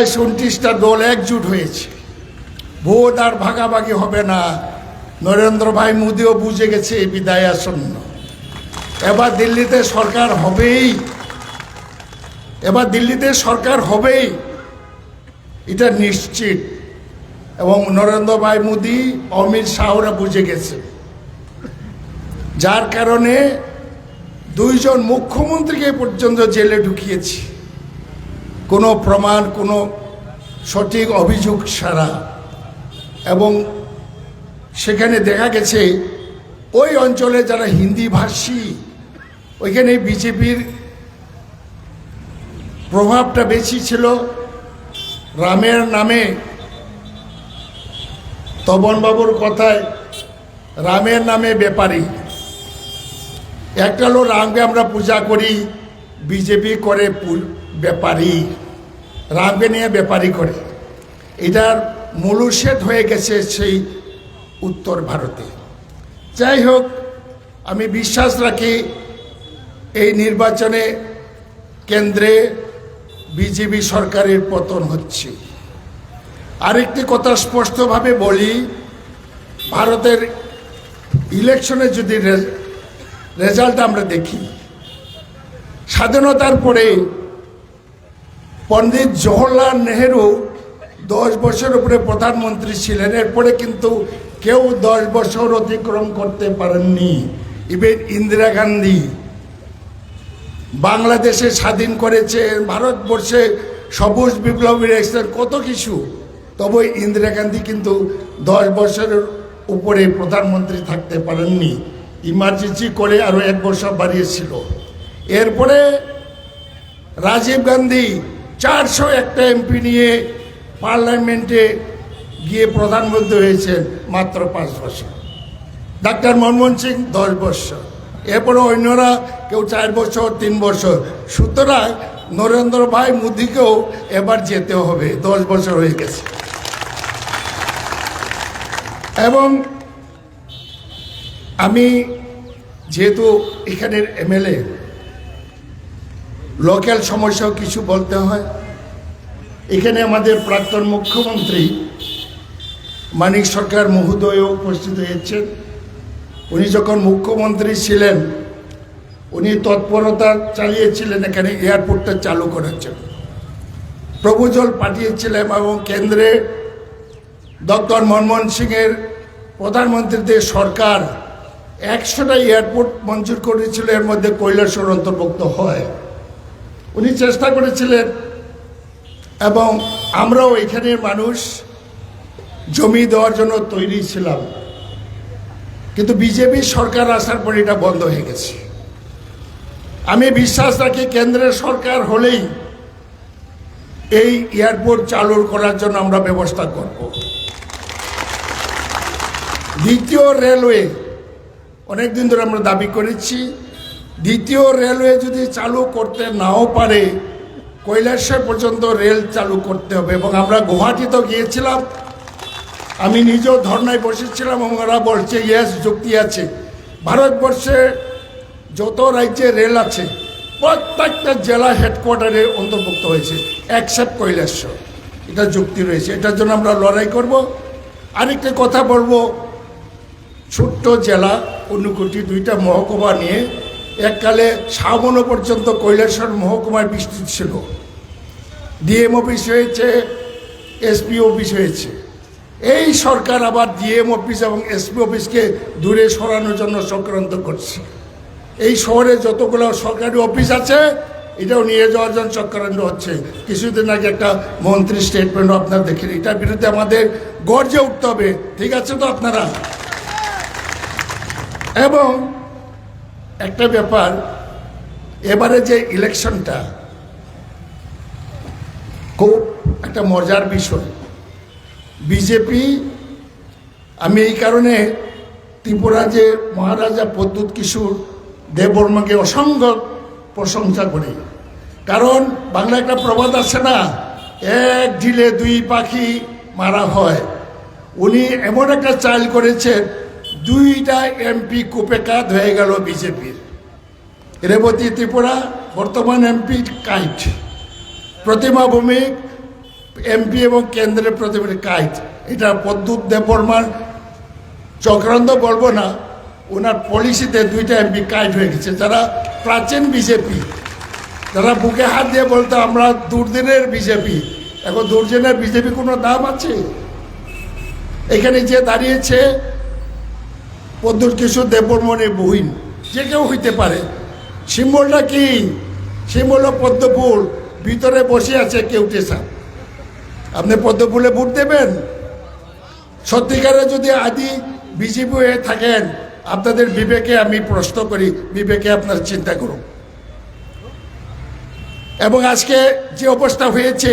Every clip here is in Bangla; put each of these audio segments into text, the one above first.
বাইশ উনত্রিশটা দল একজুট হয়েছে। ভোট আর ভাগাভাগি হবে না। নরেন্দ্র ভাই মোদিও বুঝে গেছে বিদায় আসন্ন। এবার দিল্লিতে সরকার হবেই। এবার দিল্লিতে সরকার হবেই। এটা নিশ্চিত। এবং নরেন্দ্র ভাই মোদি, অমিত শাহরা বুঝে গেছে। যার কারণে দুইজন মুখ্যমন্ত্রীকে পর্যন্ত জেলে ঢুকিয়েছি। কোনো প্রমাণ, কোনো সঠিক অভিযোগ ছাড়া। এবং সেখানে দেখা গেছে, ওই অঞ্চলে যারা হিন্দি ভাষী, ওইখানে বিজেপির প্রভাবটা বেশি ছিল। রামের নামে তবনবাবুর কথায়, রামের নামে ব্যাপারী। একটা হলো রামকে আমরা পূজা করি, বিজেপি করে ব্যাপারী। রামকে নিয়ে ব্যাপারী করে। এটার মূলুষেদ হয়ে গেছে সেই উত্তর ভারতে। যাই হোক, আমি বিশ্বাস রাখি এই নির্বাচনে কেন্দ্রে বিজেপি সরকারের পতন হচ্ছে। আরেকটি কথা স্পষ্টভাবে বলি, ভারতের ইলেকশনে যদি রেজাল্ট আমরা দেখি, স্বাধীনতার পরে পণ্ডিত জওহরলাল নেহেরু দশ বছর উপরে প্রধানমন্ত্রী ছিলেন। এরপরে কিন্তু কেউ দশ বছর অতিক্রম করতে পারেননি। ইভেন ইন্দিরা গান্ধী বাংলাদেশে স্বাধীন করেছে, ভারতবর্ষে সবুজ বিপ্লবীর এসেছেন কত কিছু। তবে ইন্দিরা গান্ধী কিন্তু দশ বছরের উপরে প্রধানমন্ত্রী থাকতে পারেননি। ইমার্জেন্সি করে আরও এক বছর বাড়িয়েছিল। এরপরে রাজীব গান্ধী চারশো একটা এমপি নিয়ে পার্লামেন্টে গিয়ে প্রধানমন্ত্রী হয়েছেন মাত্র পাঁচ বছর। ডাক্তার মনমোহন সিং দশ বছর। এরপরে অন্যরা কেউ চার বছর, তিন বছর। সুতরাং নরেন্দ্র ভাই মোদীকেও এবার যেতে হবে। দশ বছর হয়ে গেছে। এবং আমি যেহেতু এখানের এমএলএ লোকাল সমস্যাও কিছু বলতে হয়। এখানে আমাদের প্রাক্তন মুখ্যমন্ত্রী মানিক সরকার মহোদয়ও উপস্থিত হয়েছেন। উনি যখন মুখ্যমন্ত্রী ছিলেন, উনি তৎপরতা চালিয়েছিলেন, এখানে এয়ারপোর্টটা চালু করার জন্য। প্রভুজল পাঠিয়েছিলেন এবং কেন্দ্রে ডক্টর মনমোহন সিংয়ের প্রধানমন্ত্রীদের সরকার একশোটা এয়ারপোর্ট মঞ্জুর করেছিল, এর মধ্যে কৈলাসর অন্তর্ভুক্ত হয়। উনি চেষ্টা করেছিলেন, এবং আমরাও এখানের মানুষ, জমি দেওয়ার জন্য তৈরি ছিলাম। কিন্তু বিজেপি সরকার আসার পর এটা বন্ধ হয়ে গেছে। আমি বিশ্বাস রাখি কেন্দ্রের সরকার হলেই এই এয়ারপোর্ট চালু করার জন্য আমরা ব্যবস্থা করব। দ্বিতীয় রেলওয়ে, অনেকদিন ধরে আমরা দাবি করেছি দ্বিতীয় রেলওয়ে যদি চালু করতে নাও পারে, কৈলাসর পর্যন্ত রেল চালু করতে হবে এবং আমরা গুয়াহাটিতেও গিয়েছিলাম। আমি নিজেও ধর্নায় বসেছিলাম এবং ওরা বলছে ইয়েস যুক্তি আছে। ভারতবর্ষে যত রাজ্যে রেল আছে, প্রত্যেকটা জেলা হেডকোয়ার্টারে অন্তর্ভুক্ত হয়েছে অ্যাকসেপ্ট কৈলাসর এটা যুক্তি রয়েছে। এটার জন্য আমরা লড়াই করব। আরেকটা কথা বলব, ছোট্ট জেলা অনুকুটি দুইটা মহকুমা নিয়ে এককালে সাবন পর্যন্ত কৈলাসর মহকুমায় বিস্তৃত ছিল। ডিএম অফিস হয়েছে এসপি অফিস হয়েছে। এই সরকার আবার ডিএম অফিস এবং এসপি অফিসকে দূরে সরানোর জন্য চক্রান্ত করছে। এই শহরে যতগুলো সরকারি অফিস আছে, এটাও নিয়ে যাওয়ার জন্য চক্রান্ত হচ্ছে। কিছুদিন আগে একটা মন্ত্রী স্টেটমেন্ট আপনার দেখেন, এটার বিরুদ্ধে আমাদের গর্জে উঠতে হবে। ঠিক আছে তো আপনারা? এবং একটা ব্যাপার, এবারে যে ইলেকশনটা, খুব একটা মজার বিষয়। বিজেপি, আমি এই কারণে ত্রিপুরা যে মহারাজা পদ্মুৎ কিশোর দেববর্মাকে অসংখ্য প্রশংসা করি। কারণ বাংলা একটা প্রবাদ আছে না, এক ঢিলে দুই পাখি মারা হয়। উনি এমন একটা চাল করেছেন দুইটা এমপি কুপেকাত হয়ে গেল বিজেপির। রেবতী ত্রিপুরা, বর্তমান এমপি কাইট। প্রতিমা ভৌমিক, এমপি এবং কেন্দ্রের প্রতিনিধি কাইট। এটা পদ্মুৎ দেববর্মার চক্রান্ত বলব না, ওনার পলিসিতে দুইটা এমপি কাইট হয়ে গেছে। যারা প্রাচীন বিজেপি, যারা বুকে হাত দিয়ে বলতো, আমরা দুর্দিনের বিজেপি। এখন দুর্দিনের বিজেপি কোনো দাম আছে? এখানে যে দাঁড়িয়েছে পদ্মুর কিশোর দেববর্মনের বহিন, যে কেউ হইতে পারে। সিম্বলটা কি? সিম্বল পদ্মফুল, ভিতরে বসে আছে কেউটে সাপ আপনি পদ্মফুলে ভোট দেবেন? সত্যিকারে যদি আদি বিজেপি হয়ে থাকেন, আপনাদের বিবেকে আমি প্রশ্ন করি, বিবেকে আপনার চিন্তা করুন। এবং আজকে যে অবস্থা হয়েছে,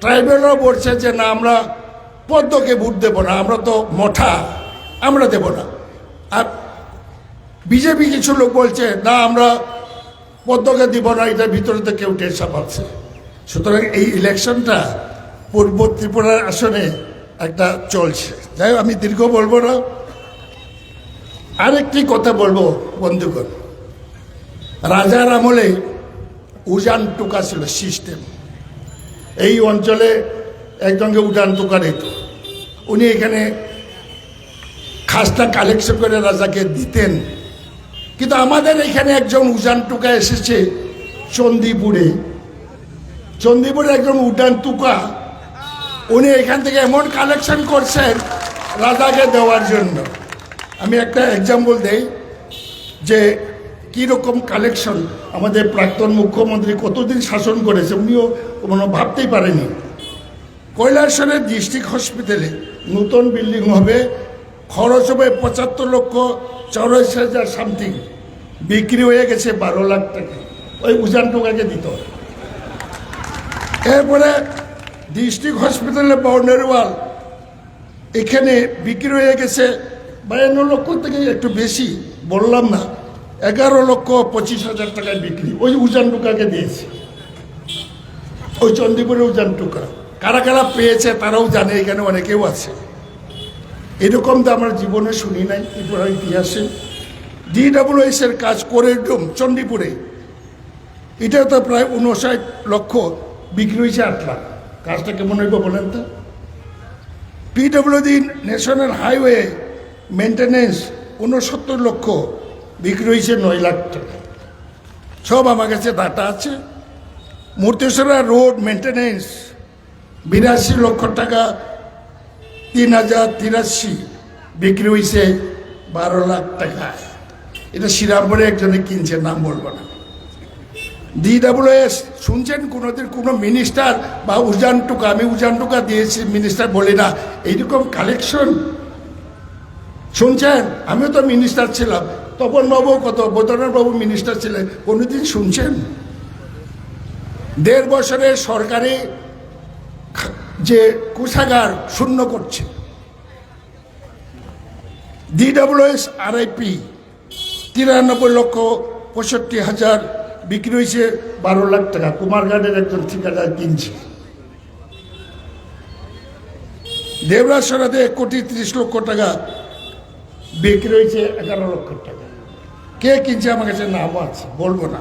ট্রাইবেলও বলছে যে না, আমরা পদ্মকে ভোট দেবো না, আমরা তো মঠা, আমরা দেব না। আর বিজেপি কিছু লোক বলছে, না, আমরা পদ্মকে দিব না, এটার ভিতরে তো কেউ টেনশন পাচ্ছে সুতরাং এই ইলেকশনটা পূর্ব ত্রিপুরার আসনে একটা চলছে। যাই আমি দীর্ঘ বলব না। আরেকটি কথা বলব, বন্ধুগণ। রাজার আমলে উজান টুকা ছিল, সিস্টেম। এই অঞ্চলে একজনকে উজান টুকা দিত। উনি এখানে খাসটা কালেকশন করে রাজাকে দিতেন। কিন্তু আমাদের এখানে একজন উজান টুকা এসেছে চন্দিপুরে চন্দিপুরে একজন উডান টুকা, উনি এখান থেকে এমন কালেকশন করছেন রাজাকে দেওয়ার জন্য। আমি একটা এক্সাম্পল দেই, যে কীরকম কালেকশন আমাদের প্রাক্তন মুখ্যমন্ত্রী কতদিন শাসন করেছে, উনিও কোনো ভাবতেই পারেনি। কৈলাসরের ডিস্ট্রিক্ট হসপিটালে নতুন বিল্ডিং হবে খরচ হবে পঁচাত্তর লক্ষ চৌরাশি হাজার সামথিং। বিক্রি হয়ে গেছে বারো লাখ টাকা। ওই উজান টোকাকে দিত। এরপরে ডিস্ট্রিক্ট হসপিটালে বাউন্ডারি এখানে বিক্রি হয়ে গেছে বায়ান্ন লক্ষ থেকে একটু বেশি, বললাম না, এগারো লক্ষ পঁচিশ হাজার টাকায় বিক্রি। ওই উজান টুকাকে দিয়েছে। ওই চণ্ডীপুরে উজান টুকা। কারা কারা পেয়েছে তারাও জানে, এখানে অনেকেও আছে। এরকম তো আমরা জীবনে শুনি নাই ত্রিপুরার ইতিহাসে। ডিডাব্লিউএস এর কাজ করে একদম চণ্ডীপুরে। এটা তো প্রায় উনষাট লক্ষ বিক্রি হয়েছে আট লাখ। কাজটা কেমন হইব বলেন তো? পিডব্লিউডি ন্যাশনাল হাইওয়ে মেনটেনেন্স উনসত্তর লক্ষ বিক্রি হয়েছে নয় লাখ টাকা। সব আমার কাছে ডাটা আছে। মূর্তেশ্বরা রোড মেনটেনেন্স বিরাশি লক্ষ টাকা তিন হাজার তিরাশি বিক্রি হয়েছে বারো লাখ টাকা। এটা শ্রীরামপুরে একজনে কিনছে, নাম বলব না। ডিডাব্লিউএস শুনছেন? কোনোদিন কোনো মিনিস্টার বা উজান টুকা, আমি উজান টুকা দিয়েছি মিনিস্টার বলি না, এইরকম কালেকশন শুনছেন? আমিও তো মিনিস্টার ছিলাম। তপন বাবু কত বাবু মিনিস্টার ছিলেন, কোনোদিন শুনছেন? দেড় বছরের সরকারি যে কোষাগার শূন্য করছে। ডিডাব্লিউএস আরআইপি তিরানব্বই লক্ষ পঁয়ষট্টি হাজার বিক্রি হয়েছে বারো লাখ টাকা। কুমারঘাটের একজন ঠিকাদার কিনছে। দেবরাজ সরাতে এক কোটি তিরিশ লক্ষ টাকা বিক্রি হয়েছে এগারো লক্ষ টাকা। কে কিনছে আমার কাছে নাম আছে, বলব না।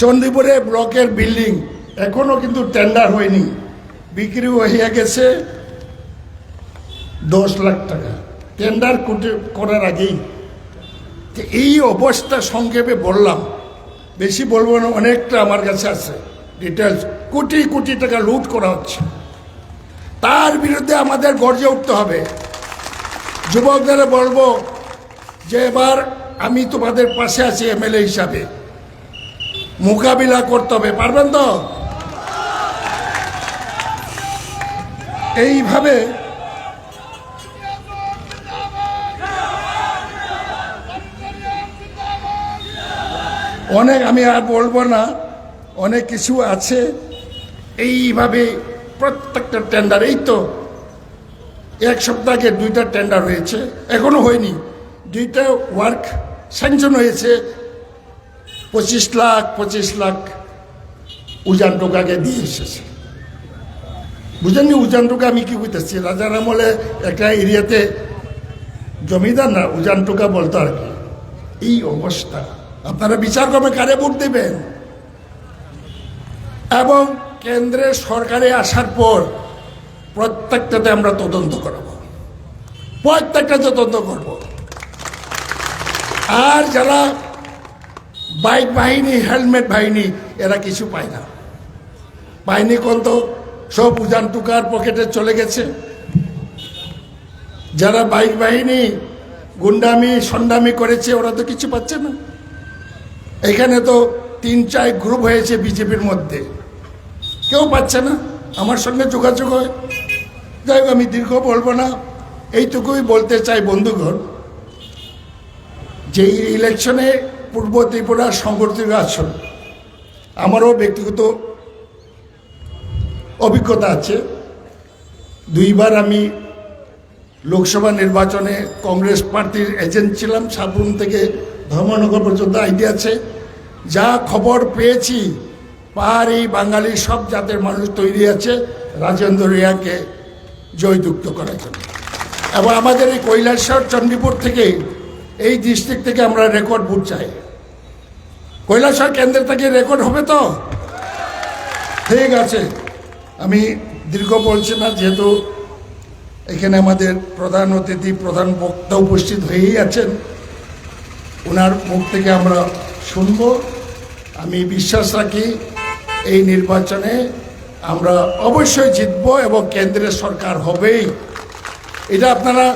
চণ্ডীপুরে ব্লকের বিল্ডিং এখনও কিন্তু টেন্ডার হয়নি। বিক্রি হয়ে গেছে দশ লাখ টাকা। টেন্ডার করার আগেই। এই অবস্থা সংক্ষেপে বললাম। বেশি বলব না, অনেকটা আমার কাছে আছে ডিটেলস কোটি কোটি টাকা লুট করা হচ্ছে। তার বিরুদ্ধে আমাদের গর্জে উঠতে হবে। যুবকদের বলব যে এবার আমি তোমাদের পাশে আছি এমএলএ হিসাবে। মোকাবিলা করতে হবে, পারবেন তো? এইভাবে অনেক আমি আর বলব না, অনেক কিছু আছে। এইভাবে প্রত্যেকটা টেন্ডার এই তো এক সপ্তাহ দুইটা টেন্ডার হয়েছে, এখনও হয়নি। দুইটা ওয়ার্ক স্যাংশন হয়েছে, পঁচিশ লাখ পঁচিশ লাখ উজান টোকাকে দিয়ে এসেছে। বুঝেননি উজান টোকা আমি কি বুঝতেছি রাজার আমলে একটা এরিয়াতে জমিদার না উজান টোকা বলতো আর কি। এই অবস্থা। আপনারা বিচার করবে কারে ভোট দেবেন? এবং কেন্দ্রের সরকারে আসার পর প্রত্যেকটাতে আমরা তদন্ত করাবো। প্রত্যেকটা তদন্ত করব। আর যারা বাইক বাহিনী, হেলমেট বাহিনী, এরা কিছু পায় না। বাহিনী কোন তো সব উজান টুকার পকেটে চলে গেছে। যারা বাইক বাহিনী, গুন্ডামি, সন্ডামি করেছে, ওরা তো কিছু পাচ্ছে না। এখানে তো তিন চার গ্রুপ হয়েছে বিজেপির মধ্যে। কেউ পাচ্ছে না। আমার সঙ্গে যোগাযোগ হয়। যাই আমি দীর্ঘ বলব না। এইটুকুই বলতে চাই বন্ধুগণ, যে ইলেকশনে পূর্ব ত্রিপুরা সংগঠিত আসন, আমারও ব্যক্তিগত অভিজ্ঞতা আছে। দুইবার আমি লোকসভা নির্বাচনে কংগ্রেস পার্টির এজেন্ট ছিলাম সাবরুম থেকে ধর্মনগর পর্যন্ত আইডিয়া আছে। যা খবর পেয়েছি, পাহাড়ি বাঙালি সব জাতের মানুষ তৈরি আছে রাজেন্দ্র রিয়াকে জয়যুক্ত করার জন্য। এবং আমাদের এই কৈলাসহর চণ্ডীপুর থেকে, এই ডিস্ট্রিক্ট থেকে আমরা রেকর্ড বুট চাই। কৈলাসহর কেন্দ্র থেকে রেকর্ড হবে তো? ঠিক আছে। আমি দীর্ঘ বলছি না, যেহেতু এখানে আমাদের প্রধান অতিথি, প্রধান বক্তা উপস্থিত হয়েই আছেন। ওনার মুখ থেকে আমরা শুনব। আমি বিশ্বাস রাখি, এই নির্বাচনে আমরা অবশ্যই জিতব এবং কেন্দ্রের সরকার হবেই। এটা আপনারা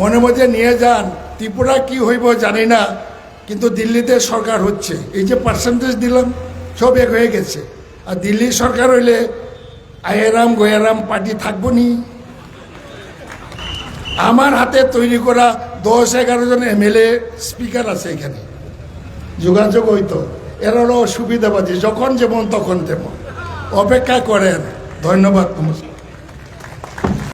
মনে মধ্যে নিয়ে যান, ত্রিপুরা কি হইব জানি না, কিন্তু দিল্লিতে সরকার হচ্ছে। এই যে পার্সেন্টেজ দিলাম, সব এক হয়ে গেছে। আর দিল্লি সরকার হইলে আয়েরাম গয়ারাম পার্টি থাকব নি। আমার হাতে তৈরি করা দশ এগারো জন এমএলএ, স্পিকার আছে এখানে। যোগাযোগ হইতো। এর হলো সুবিধাবাদী যখন যেমন তখন তেমন। অপেক্ষা করেন। ধন্যবাদ, নমস্কার।